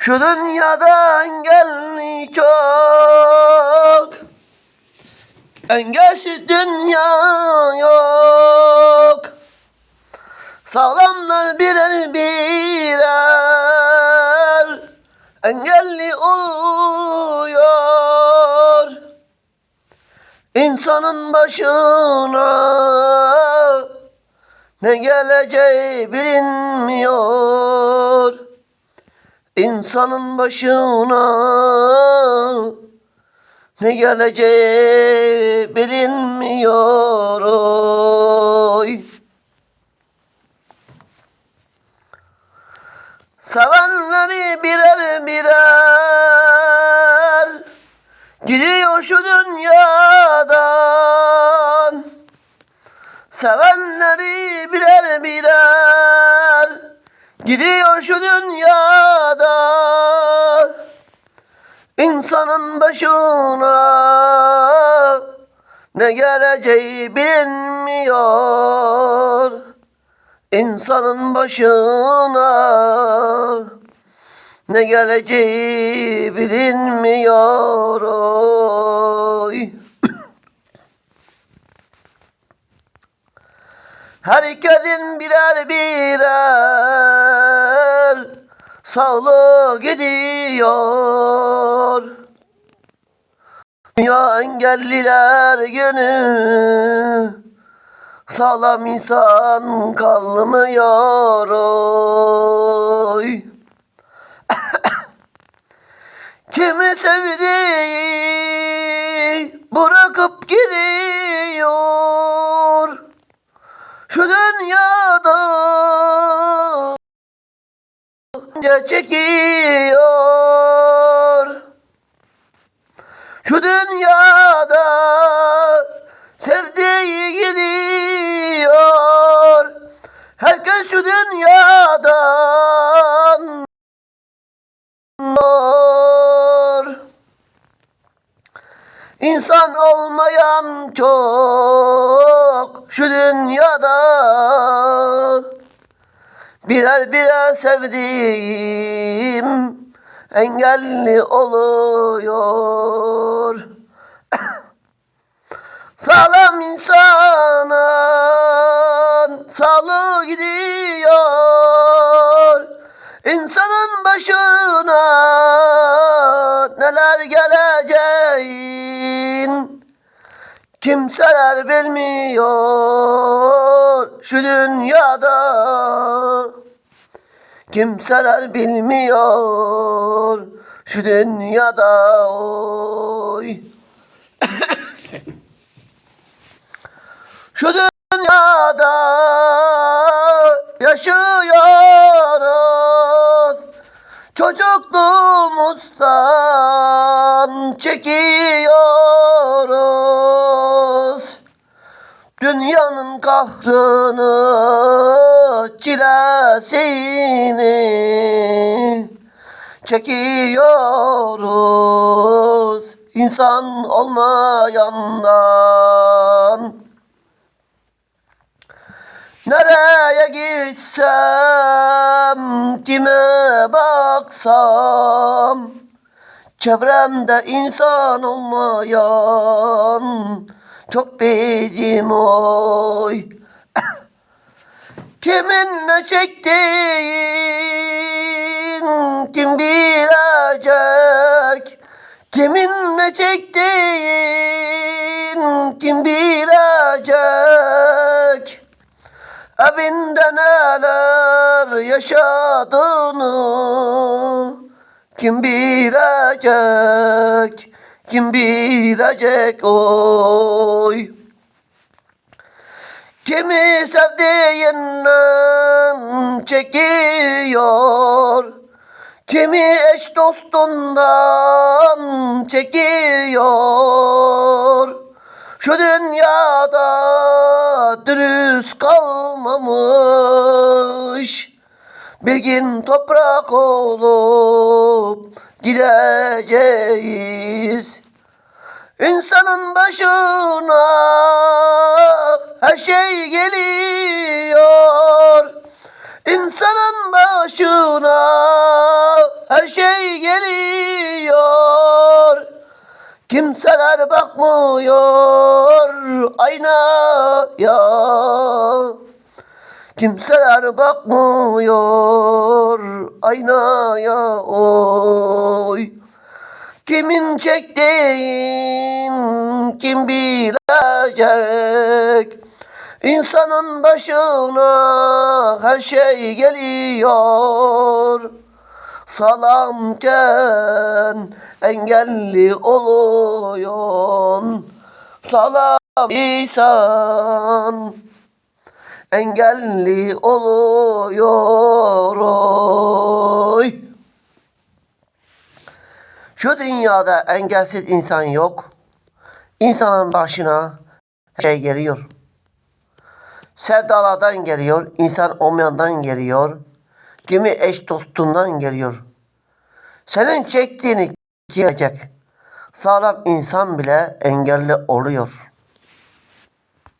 Şu dünyada engelli çok. Engelsiz dünya yok. Sağlamlar birer birer. Engelli oluyor. İnsanın başına Ne geleceği bilinmiyor İnsanın başına ne geleceği bilinmiyor oy. Sevenleri birer birer Gidiyor şu dünyadan Sevenleri birer birer Gidiyor şu dünyada. İnsanın başına Ne geleceği bilinmiyor. İnsanın başına Ne geleceği bilinmiyor oy. Herkesin birer birer sağlığı gidiyor. Dünya engelliler günü sağlam insan kalmıyor. Şu dünyada çekiyor. Şu dünyada Sevdiği gidiyor. Herkes şu dünyadan İnsan olmayan çok şu dünyada Birer birer sevdiğim engelli oluyor. Sağlam insanın sağlığı gidiyor. İnsanın başına kimseler bilmiyor şu dünyada. Kimseler bilmiyor şu dünyada oy. Çocukluğumuzdan çekiyoruz Dünyanın kahrını, çilesini çekiyoruz insan olmayandan. Nereye gitsem, kime baksam, çevremde insan olmayan çok bizim oy. Kimin ne çektiğin kim bilecek? Kimin ne çektiğin kim bilecek? Evinde neler yaşadığını kim bilecek? Kim bilecek oy? Kimi sevdiğinden çekiyor Kimi eş dostundan çekiyor Şu dünyada dürüst kalmamış Bir gün toprak olup gideceğiz İnsanın başına her şey geliyor. İnsanın başına her şey geliyor. Kimseler bakmıyor aynaya. Kimseler bakmıyor aynaya oy. Kimin çektiğin kim bilecek? İnsanın başına her şey geliyor. Salamken engelli oluyorsun. Salam İsan engelli oluyor. Oy. Şu dünyada engelsiz insan yok. İnsanın başına şey geliyor. Sevdalardan geliyor, insan olmayandan geliyor. Kimi eş dostundan geliyor. Senin çektiğini gelecek. Sağlam insan bile engelli oluyor.